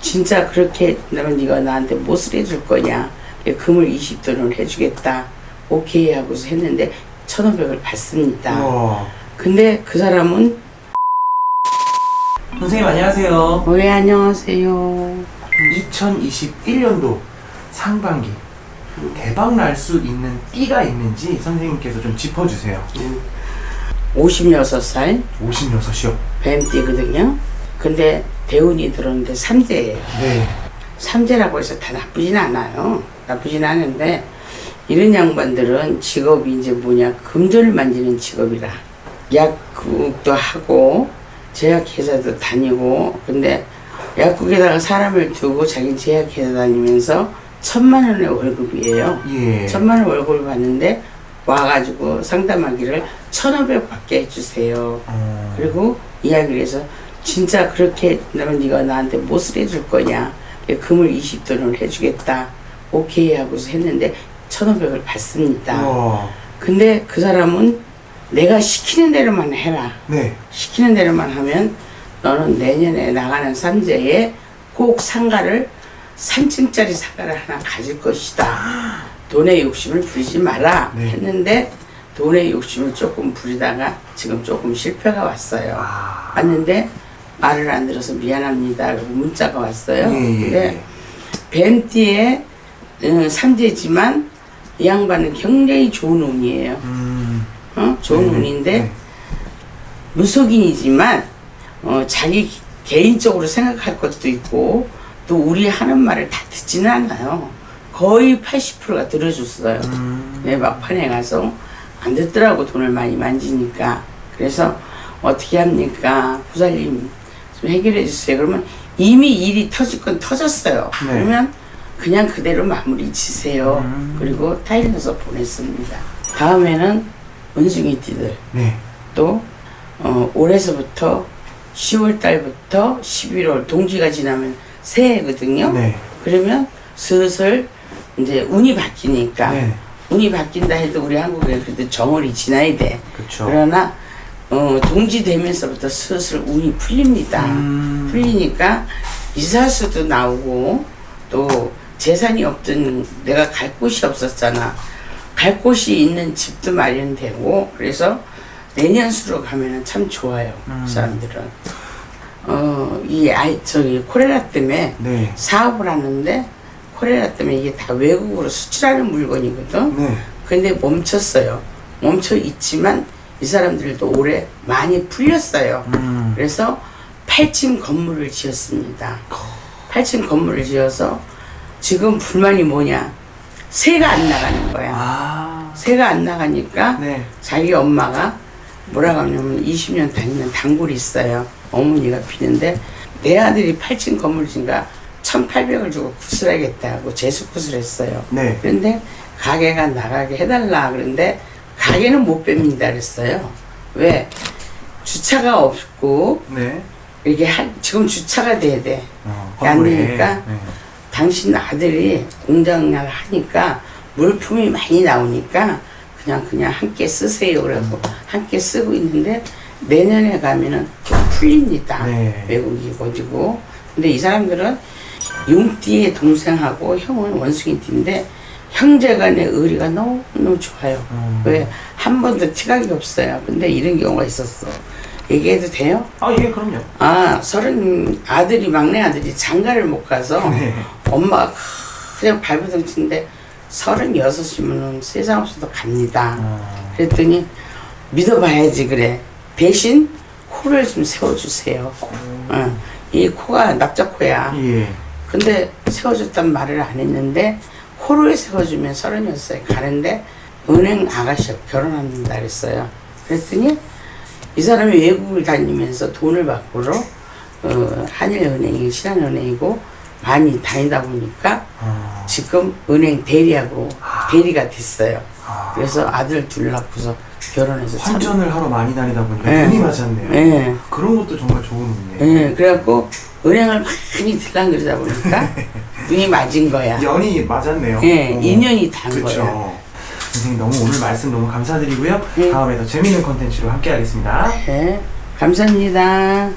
진짜 그렇게 나면 네가 나한테 못을 해줄 거냐? 예, 금을 20돈을 해주겠다. 오케이 하고서 했는데 1,500을 받습니다. 우와. 근데 그 사람은 선생님 안녕하세요. 왜 안녕하세요. 2021년도 상반기 대박 날 수 있는 띠가 있는지 선생님께서 좀 짚어주세요. 56살 56이요. 뱀띠거든요. 근데 대운이 들어오는데 삼재예요. 네. 삼재라고 해서 다 나쁘진 않아요. 나쁘진 않은데 이런 양반들은 직업이 이제 뭐냐 금전을 만지는 직업이라 약국도 하고 제약회사도 다니고 근데 약국에다가 사람을 두고 자기 제약회사 다니면서 천만 원의 월급이에요. 예. 천만 원 월급을 받는데 와가지고 상담하기를 천오백 받게 해주세요. 어, 그리고 이야기를 해서 진짜 그렇게 나면 네가 나한테 못을 해줄 거냐 예, 금을 20돈을 해주겠다 오케이 하고서 했는데 1500을 받습니다 우와. 근데 그 사람은 내가 시키는 대로만 해라 네. 시키는 대로만 하면 너는 내년에 나가는 삼재에 꼭 상가를 3층짜리 상가를 하나 가질 것이다 돈에 욕심을 부리지 마라 네. 했는데 돈에 욕심을 조금 부리다가 지금 조금 실패가 왔어요 아. 왔는데 말을 안 들어서 미안합니다. 그리고 문자가 왔어요. 예, 예, 근데 뱀띠의 음, 삼재지만 이 양반은 굉장히 좋은 운이에요. 음. 어? 좋은 네, 운인데 네. 무속인이지만 어, 자기 개인적으로 생각할 것도 있고 또 우리 하는 말을 다 듣지는 않아요. 거의 80%가 들어줬어요. 음. 내 막판에 가서 안 듣더라고 돈을 많이 만지니까 그래서 어떻게 합니까 부살님 좀 해결해 주세요 그러면 이미 일이 터질 건 터졌어요 네. 그러면 그냥 그대로 마무리 지세요 음. 그리고 타일 넣어서 보냈습니다 다음에는 원숭이띠들 네. 또 어, 올해서부터 10월 달부터 11월 동지가 지나면 새해거든요 네. 그러면 슬슬 이제 운이 바뀌니까 네. 운이 바뀐다 해도 우리 한국에 그래도 정월이 지나야 돼. 그렇죠. 그러나 어, 동지 되면서부터 슬슬 운이 풀립니다. 음. 풀리니까 이사수도 나오고 또 재산이 없던 내가 갈 곳이 없었잖아. 갈 곳이 있는 집도 마련되고 그래서 내년 수로 가면은 참 좋아요. 음. 사람들은 어, 이 아이 저기 코레라 때문에 네. 사업을 하는데 코레라 때문에 이게 다 외국으로 수출하는 물건이거든. 네. 근데 멈췄어요. 멈춰 있지만 이 사람들도 올해 많이 풀렸어요. 음. 그래서 8층 건물을 지었습니다. 8층 건물을 지어서 지금 불만이 뭐냐? 새가 안 나가는 거야. 아. 새가 안 나가니까 네. 자기 엄마가 뭐라고 하냐면 20년 다니는 단골이 있어요. 어머니가 피는데 내 아들이 8층 건물 진가 1,800을 주고 구슬하겠다고 재수 구슬 했어요. 네. 그런데 가게가 나가게 해달라 그런데 가게는 못 뺍니다 그랬어요. 왜? 주차가 없고 네. 이게 한, 지금 주차가 돼야 돼. 어, 안 건물에. 되니까? 네. 당신 아들이 공장을 하니까 물품이 많이 나오니까 그냥 그냥 함께 쓰세요 그래고 함께 쓰고 있는데 내년에 가면은 좀 풀립니다 네. 외국이 어디고 근데 이 사람들은 용띠의 동생하고 형은 원숭이띠인데 형제간의 의리가 너무 너무 좋아요 음. 왜 한 번도 티각이 없어요 근데 이런 경우가 있었어 얘기해도 돼요? 아, 예, 그럼요. 아, 서른 아들이 막내 아들이 장가를 못 가서 네. 엄마가 그냥 발버둥친데 서른 여섯이면은 세상 없어도 갑니다. 어. 그랬더니 믿어봐야지 그래. 대신 코를 좀 세워주세요. 어, 이 코가 납작코야. 예. 근데 세워줬단 말을 안 했는데 코를 세워주면 서른 여섯 살 가는데 은행 아가씨하고 결혼한다 그랬어요. 그랬더니 이 사람이 외국을 다니면서 돈을 받고로 어, 한일은행이 신한은행이고 많이 다니다 보니까 어. 지금 은행 대리하고 대리가 됐어요. 아. 그래서 아들 둘 낳고서 결혼해서 참. 환전을 하러 많이 다니다 보니까 네. 눈이 맞았네요. 예. 그런 것도 정말 좋은 운이네요. 예, 그래갖고 은행을 많이 들랑 그러다 보니까 눈이 맞은 거야. 연이 맞았네요. 예, 어. 인연이 단 그쵸. 거야. 선생님 너무 오늘 말씀 너무 감사드리고요. 네. 다음에 더 재밌는 컨텐츠로 함께 하겠습니다. 네, 감사합니다.